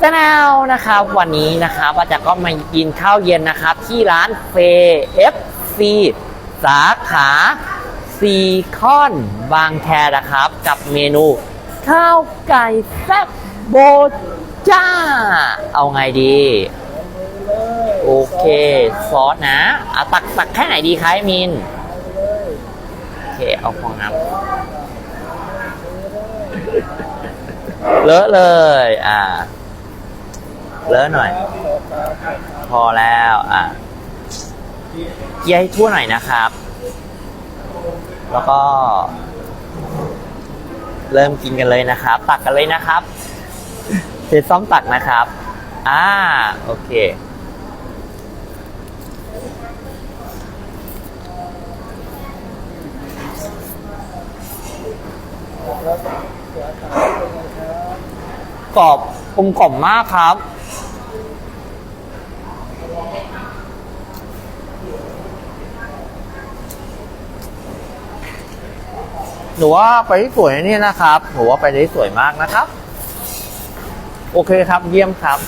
จ้าแนวนะครับวันนี้นะครับว่าจะก็มากินข้าวเย็นนะครับที่ร้านเฟเอฟซีสาขาซีคอนบางแคนะครับ กับเมนู ข้าวไก่แซ่บโบจ้า เอาไงดี โอเคซอสนะอาตักตักแค่ไหนดีคะมิน โอเค เอาฟองน้ำ เลอะเลย อ่า เลอะหน่อย พอแล้ว อะเกียให้ทั่วหน่อยนะครับ แล้วก็ เริ่มกินกันเลยนะครับ ตักกันเลยนะครับเสร็จซ้อมตักนะครับ อ่า โอเค กรอบกลมกล่อมมากครับ หนูว่าไปได้สวยนี่นะครับหนูว่าไปได้สวยมากนะครับ โอเคครับเยี่ยมครับ